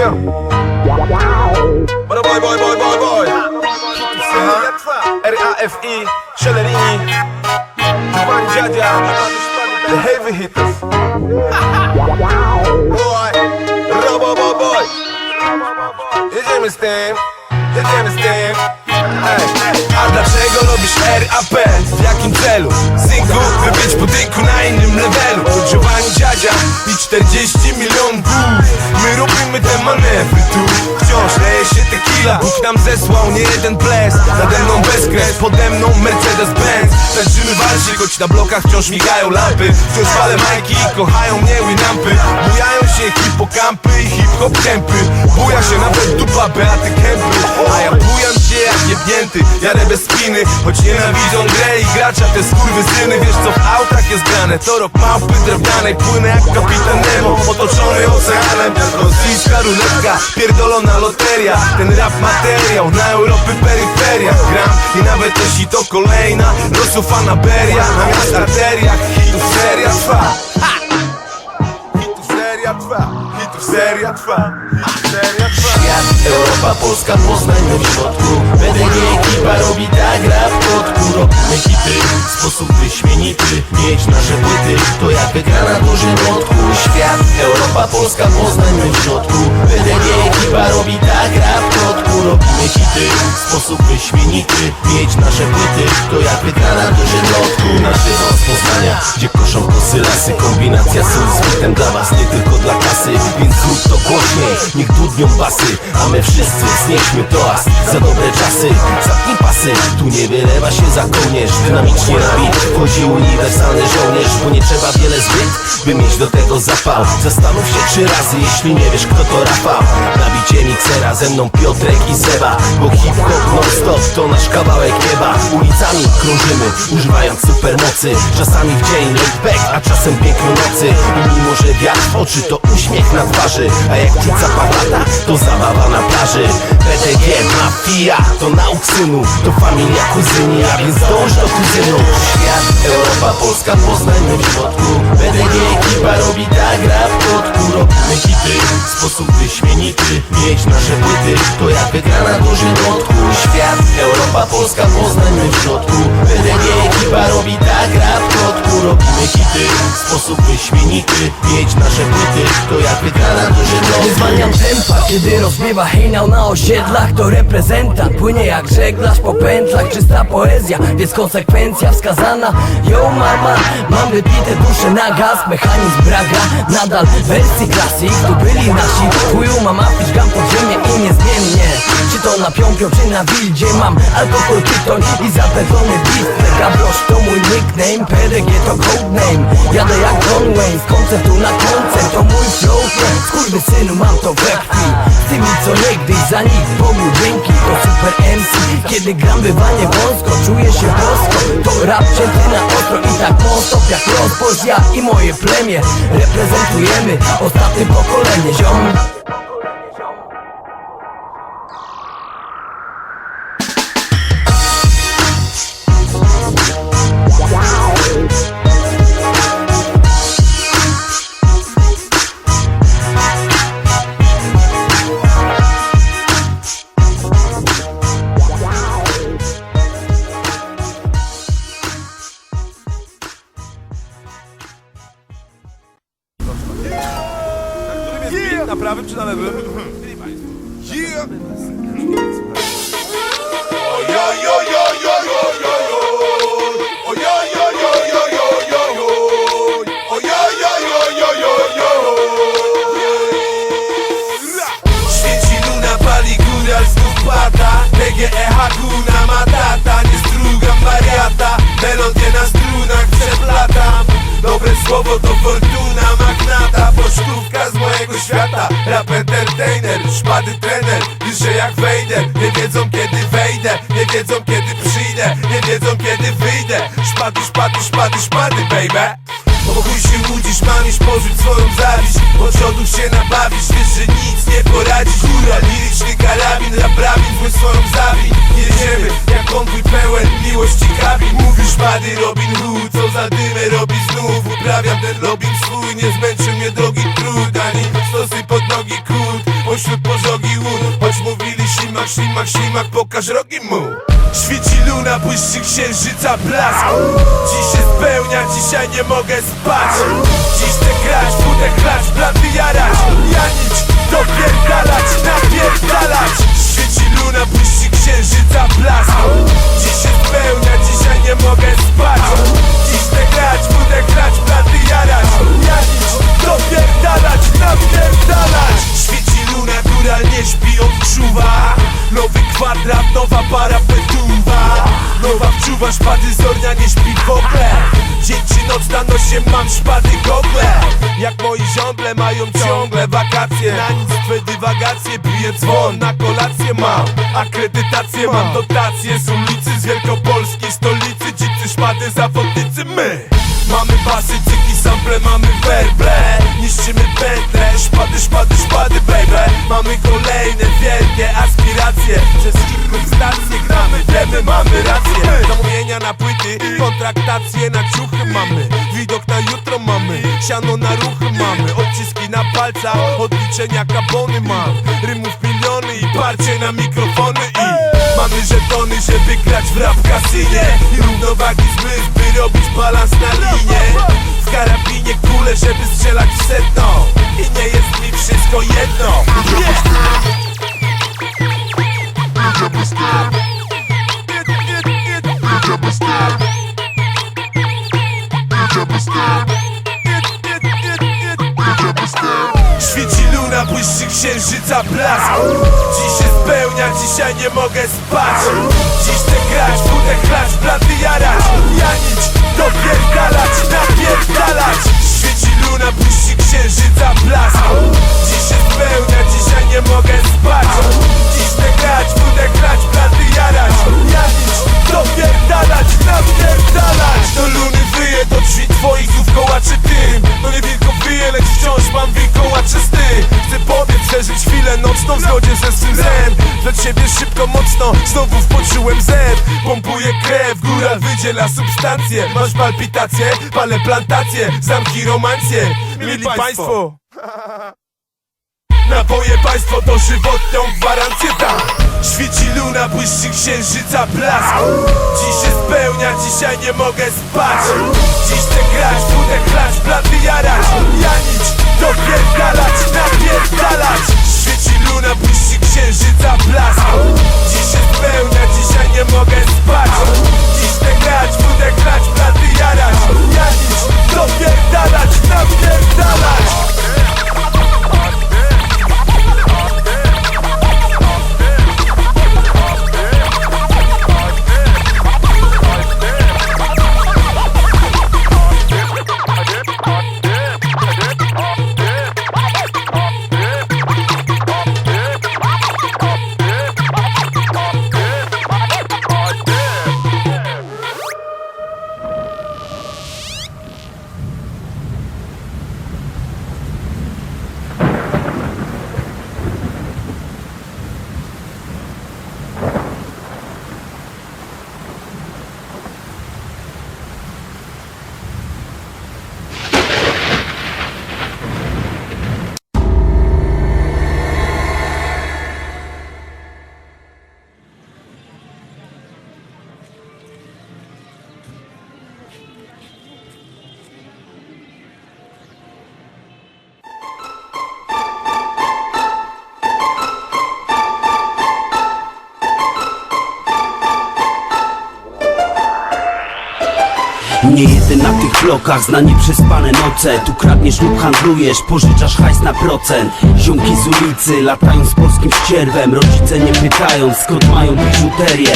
Yeah. Bada boy, boy, boy, boy, boy. R-A-F-I, The Heavy Hitters. Boy, Robo, boy, boy. Jedziemy z tym, jedziemy z tym. A dlaczego robisz RAP? W jakim celu? Synku, wybić budynku na innym levelu Giovanni Dziadzia i 40 milionów robimy te manewry tu. Wciąż leje się tequila. Bóg nam zesłał nie jeden ples Nade mną bezkres, pode mną Mercedes-Benz. Tańczymy walszyk, choć na blokach wciąż migają lampy. Wciąż fale majki i kochają mnie Winampy Bujają się hipokampy i hip-hop kępy. Buja się nawet dupa Beaty Kępy A ja bujam się jak jebnięty Jadę bez spiny, choć nienawidzą grę i gracza Te skurwysyny, wiesz co w autach jest grane. To rok małpy drewnianej, płynę jak kapitan Nemo. Otoczony oceanem, ruletka Pierdolona loteria, ten rap materiał Na Europy peryferia. Gram I nawet jeśli to kolejna losu fanaberia Namiast arteriach hitów seria trwa. Hitów seria trwa, hitów seria trwa. Świat, Europa, Polska, Poznań, my w środku BDG ekipa robi tak rap pod kurą My hity, sposób wyśmienity. Mieć nasze płyty, to jak wygrana dużym lotku Świat, Europa, Polska, Poznań, my w środku Mieć nasze płyty, to jak wygrana dużym lotku Na żywo z Poznania, gdzie koszą kosy lasy. Kombinacja sól z dla was, nie tylko dla kasy. Więc zrób to głośniej, niech dudnią basy. A my wszyscy znieśmy toast za dobre czasy. Zapnij pasy, tu nie wylewa się za kołnierz. Dynamicznie na beat wchodzi uniwersalny żołnierz Bo nie trzeba wiele zbyt, by mieć do tego zapał. Zastanów się trzy razy, jeśli nie wiesz kto to Rafał. Nabicie miksera ze mną Piotrek i Seba Bo hip-hop non-stop to nasz kawałek nieba. Ulicami krążymy, używając supermocy. Czasami w dzień laid back, a czasem piękno nocy. Mimo, że wiatr w oczy to uśmiech na twarzy A jak czuć zapach lata, to zabawa na plaży. PDG, mafia, to nauk synu To familia kuzyni, a więc dąż do kuzynów Świat, Europa, Polska, Poznań, w środku. PDG ekipa robi tak rap pod kurą My hity, sposób wyśmienity Mieć nasze płyty, to jak wygrana duży lotku Świat, Europa, Polska, Poznań, my w środku. PDG ekipa robi tak rap pod kurą My hity, sposób wyśmienity. Mieć nasze płyty, to jak wygrana duży lotku Nie zwalniam tempa, kiedy rozbiewa hejnał na osiedlach. To reprezentant, płynie jak żeglarz po pętlach. Czysta poezja, więc konsekwencja wskazana. Yo mama, mam wypite dusze na gaz. Mechanizm braga, nadal wersji klasik Tu byli nasi, chuju mam afisz, gam i niezmiennie Czy to na piąpio, czy na wildzie Mam alkohol, tytoń i zapewniony beat Gabrosz to mój nickname, PDG to codename. Jadę jak John Wayne, z koncertu na koncert To mój flow, skurwy synu mam to we krwi. Z tymi co niegdyś za nich Bogu dzięki To super MC, kiedy gram bywa nie wąsko Czuję się bosko, to rap cięty na ostro I tak non jak rozpoś Ja i moje plemię reprezentujemy. Ostatnie pokolenie ziom Yeah. Słowo to fortuna magnata Pocztówka z mojego świata. Rap entertainer, szpady trener Dyszę jak wejdę, nie wiedzą kiedy wejdę Nie wiedzą kiedy przyjdę, nie wiedzą kiedy wyjdę. Szpady, szpady, szpady, szpady baby bo chuj się łudzisz, mamisz porzuć swoją zawiść. Od przodu się nabawisz, wiesz, że nic nie poradzisz. Góra, liryczny karabin, rap rabin, zły swoją zawin Jedziemy, jak konwój pełen miłości kabin Mówisz pady Robin Hood, co za dymę robi znów. Uprawiam ten Robin swój, nie zmęczy mnie drogi trud. Ani stosy pod nogi krót Pośród ślimak, ślimak, pokaż rogi mu Świeci luna, błyszczy księżyca blask. Dziś się spełnia, dzisiaj nie mogę spać. Dziś chcę grać, budę chlać, blandy jarać. Janić, dopierdalać, napierdalać. Świeci luna, błyszczy księżyca blask Dziś się spełnia, dzisiaj nie mogę spać. Dziś chcę grać, budę chlać, blandy jarać. Janić, dopierdalać, napierdalać. Świeci luna, góra nie śpi, odczuwa. Nowy kwadrat, nowa para betuwa Nowa wczuwa, szpady zornia nie śpi w ogóle. Dzień czy noc na nosie mam szpady gogle. Jak moi ziągle mają ciągle wakacje. Na nic twe dywagacje bije dzwon Na kolację mam, akredytację mam Dotacje z ulicy z Wielkopolskiej stolicy. Dzicy szpady, zawodnicy my. Mamy basy, cyki, sample, mamy werble. Niszczymy pętle, szpady, szpady, szpady, baby. Mamy kolejne wielkie aspiracje. Przez kilku stacje gramy, wiemy, mamy rację. Zamówienia na płyty, kontraktacje na ciuchy mamy. Widok na jutro mamy, siano na ruchy mamy. Odciski na palcach, odliczenia kabony mam. Rymów miliony i parcie na mikrofony i Mamy żetony, żeby grać w rap kasynie. I równowagi zmysł, by robić balans na linie. W karabinie kule, żeby strzelać w setno I nie jest mi wszystko jedno. Świeci Przed siebie szybko, mocno, znowu wpoczułem zew Pompuję krew, góra wydziela substancje. Masz palpitacje, palę plantacje, zamki romancje. Mili państwo. Napoje państwo to żywotną gwarancję. Tam Świeci luna, błyszczy księżyca blask. Dziś się spełnia, dzisiaj nie mogę spać. Dziś chcę grać, budę chlać, blady jarać. Janić, dopierdalać, napierdalać Świeci luna, błyszczy księżyca blask Dziś się spełnia, dzisiaj nie mogę spać. Dziś chcę grać, budę chlać, blady jarać. Janić, dopierdalać, napierdalać Nie jeden na tych blokach zna nieprzespane noce. Tu kradniesz lub handlujesz, pożyczasz hajs na procent. Ziomki z ulicy latają z polskim ścierwem. Rodzice nie pytają skąd mają biżuterię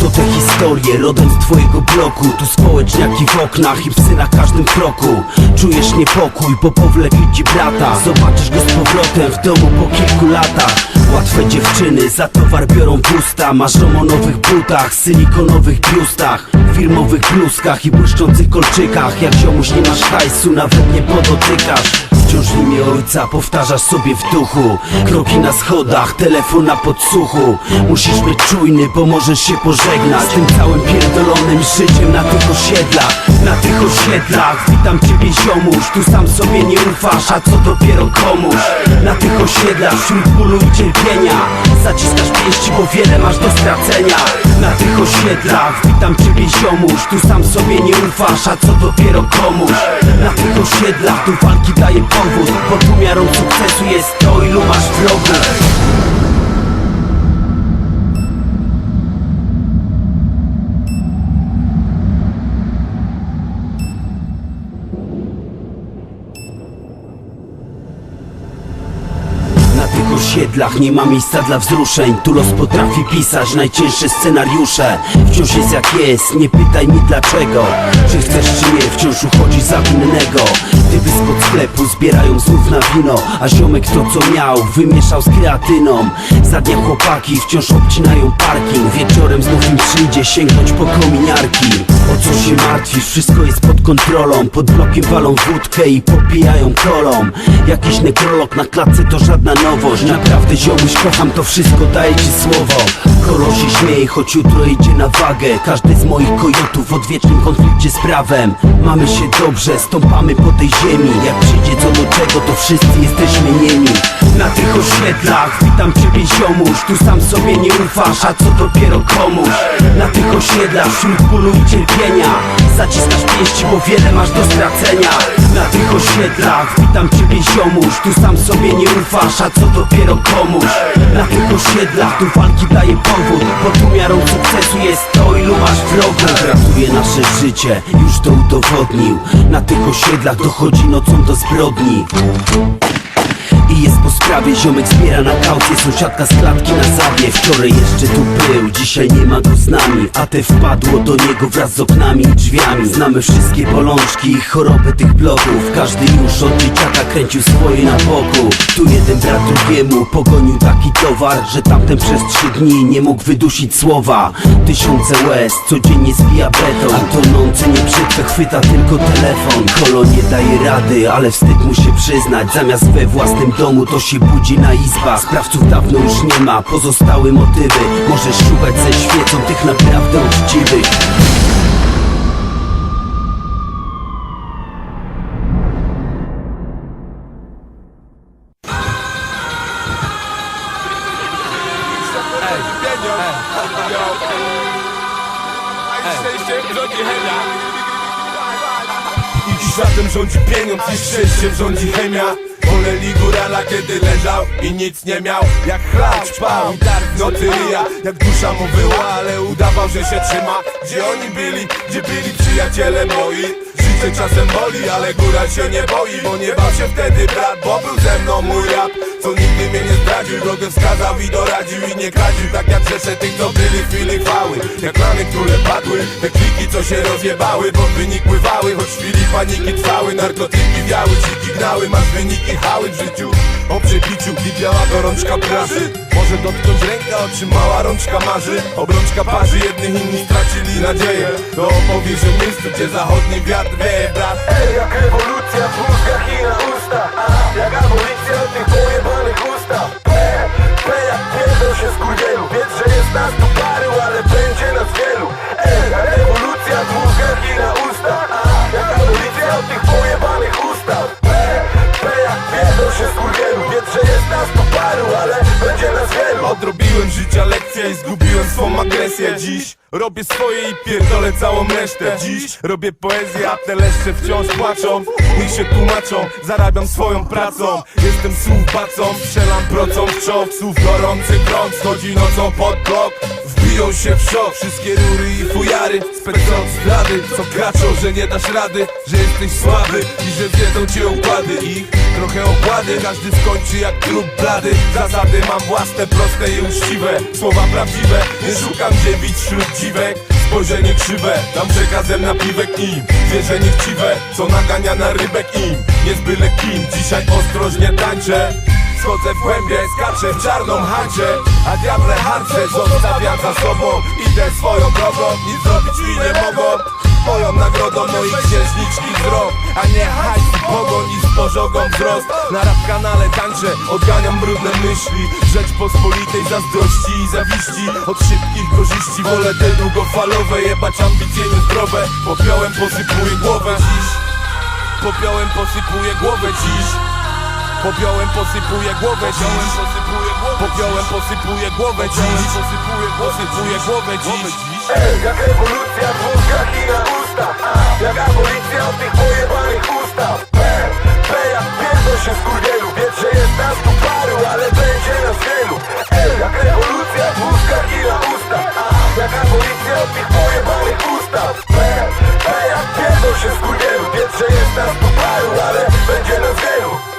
to te historie, rodem z twojego bloku. Tu społeczniaki w oknach i psy na każdym kroku. Czujesz niepokój, bo powlekli ci brata. Zobaczysz go z powrotem w domu po kilku latach Łatwe dziewczyny za towar biorą pusta Marzą o nowych butach, silikonowych biustach Firmowych bluzkach i błyszczących kolczykach. Jak ziomuś nie masz hajsu, nawet nie podotykasz Wciąż imię ojca powtarzasz sobie w duchu. Kroki na schodach, telefon na podsłuchu. Musisz być czujny, bo możesz się pożegnać. Z tym całym pierdolonym życiem na tych osiedlach Na tych osiedlach. Witam ciebie ziomuś, tu sam sobie nie ufasz A co dopiero komuś. Na tych osiedlach wśród bólu i cierpienia. Zaciskasz pięści, bo wiele masz do stracenia. Na tych osiedlach witam ciebie ziomuś Tu sam sobie nie ufasz, a co dopiero komuś. Na tych osiedlach tu walki daje powód Bo tu miarą sukcesu jest to ilu masz Na tych osiedlach nie ma miejsca dla wzruszeń. Tu los potrafi pisać najcięższe scenariusze. Wciąż jest jak jest, nie pytaj mi dlaczego. Czy chcesz czy nie, wciąż uchodzi za winnego Typy spod sklepu zbierają znów na wino A ziomek to co miał, wymieszał z kreatyną. Za dnia chłopaki wciąż obcinają parking Wieczorem znów im przyjdzie sięgnąć po kominiarki O co się martwisz, wszystko jest pod kontrolą. Pod blokiem walą wódkę i popijają kolą. Jakiś nekrolog na klatce to żadna nowość. Naprawdę ziomuś kocham to wszystko, daję ci słowo. Kolo się śmieje, choć jutro idzie na wagę. Każdy z moich kojotów w odwiecznym konflikcie z prawem. Mamy się dobrze, stąpamy po tej ziemi. Jak przyjdzie co do czego, to wszyscy jesteśmy niemi. Na tych osiedlach witam ciebie ziomuś. Tu sam sobie nie ufasz, a co dopiero komuś. Na tych osiedlach wśród bólu i cierpienia Zaciskasz pięści, bo wiele masz do stracenia. Na tych osiedlach witam ciebie ziomuś. Tu sam sobie nie ufasz, a co dopiero komuś? Na tych osiedlach tu walki daje powód. Bo tu miarą sukcesu jest to ilu masz wrogów. Ratuje nasze życie, już to udowodnił. Na tych osiedlach dochodzi nocą do zbrodni i jest po sprawie, ziomek zbiera na kaucję Sąsiadka z klatki na zabie Wczoraj jeszcze tu był, dzisiaj nie ma go z nami. A te wpadło do niego wraz z oknami i drzwiami. Znamy wszystkie bolączki i choroby tych bloków. Każdy już od dzieciaka kręcił swoje na boku. Tu jeden brat drugiemu pogonił taki towar Że tamten przez trzy dni nie mógł wydusić słowa. Tysiące łez codziennie zbija beton. A tonący nie przetrwa, chwyta tylko telefon. Kolo nie daje rady, ale wstyd mu się przyznać. Zamiast we własnym domu to się budzi na izbach. Sprawców dawno już nie ma, pozostały motywy. Możesz szukać ze świecą tych naprawdę uczciwych pieniądz i szczęściem rządzi chemia. Woleli górala kiedy leżał i nic nie miał. Jak chlać pał i dar w nocy ryja Jak dusza mu wyła, ale udawał, że się trzyma. Gdzie oni byli, gdzie byli przyjaciele moi? Życie czasem boli, ale góra się nie boi Bo nie bał się wtedy brat, bo był ze mną mój rap Co nigdy mnie nie zdradził, drogę wskazał i doradził I nie kradził, tak jak rzesze tych, co byli chwili chwały. Jak lany, które padły, te kliki, co się rozjebały Bo wynik pływały, choć chwili paniki trwały Narkotyki wiały, dziki gnały, masz wyniki hały w życiu O przebiciu, gdy gorączka praży Może dotknąć ręka, o czym mała rączka marzy. Obrączka parzy, jednych inni stracili nadzieję. To opowiesz o miejscu, gdzie zachodni wiatr wieje, brat Ej, jak rewolucja w mózgach i na A, Jak abolicja w tych pojebanych ustaw P, P jak pierdol się z kurwielu. Wiedz, że jest nas tu paru, ale będzie nas wielu. Ej, jak rewolucja w mózgach i na ustach Jak abolicja w tych pojebanych ustaw Dziś. Robię swoje i pierdolę całą resztę. Dziś robię poezję, a te leszcze wciąż płaczą I się tłumaczą, zarabiam swoją pracą Jestem słów strzelam procą w czołg Słów gorący krąg, schodzi nocą pod blok Wbiją się w szok, wszystkie rury i fujary od zdrady, co kraczą, że nie dasz rady Że jesteś słaby i że zjedzą cię układy. Ich trochę okłady, każdy skończy jak trup blady. Zasady mam własne, proste i uczciwe Słowa prawdziwe, nie szukam dziewic wśród dziwek. Spojrzenie krzywe, dam przekazem na piwek im Zwierzenie chciwe, co nagania na rybek im Nie byle kim, dzisiaj ostrożnie tańczę Schodzę w głębie, skaczę w czarną hańczę A diable harce zostawiam za sobą Idę swoją drogą, nic zrobić mi nie mogą Moją nagrodą moich księżniczki wzrok A nie hajs, pogoń i z pożogą wzrost. Na rap kanale tańczę, odganiam brudne myśli. Rzeczpospolitej zazdrości i zawiści. Od szybkich korzyści wolę te długofalowe. Jebać ambicje niezdrowe. Popiołem posypuję głowę dziś. Popiołem posypuję głowę dziś. Popiołem posypuję głowę dziś. Popiołem posypuję głowę dziś. Posypuję głowę dziś Ej, jak rewolucja w mózgach i na ustach. Jak abolicja od tych pojebanych ustaw. B, B jak pierdol się z kurwielu. Wiem, że jest nas tu paru, ale będzie nas wielu. Ej, jak rewolucja w mózgach i na ustach. Jak abolicja od tych pojebanych ustaw. B, B jak pierdol się z kurwielu. Wiem, że jest nas tu paru, ale będzie nas wielu.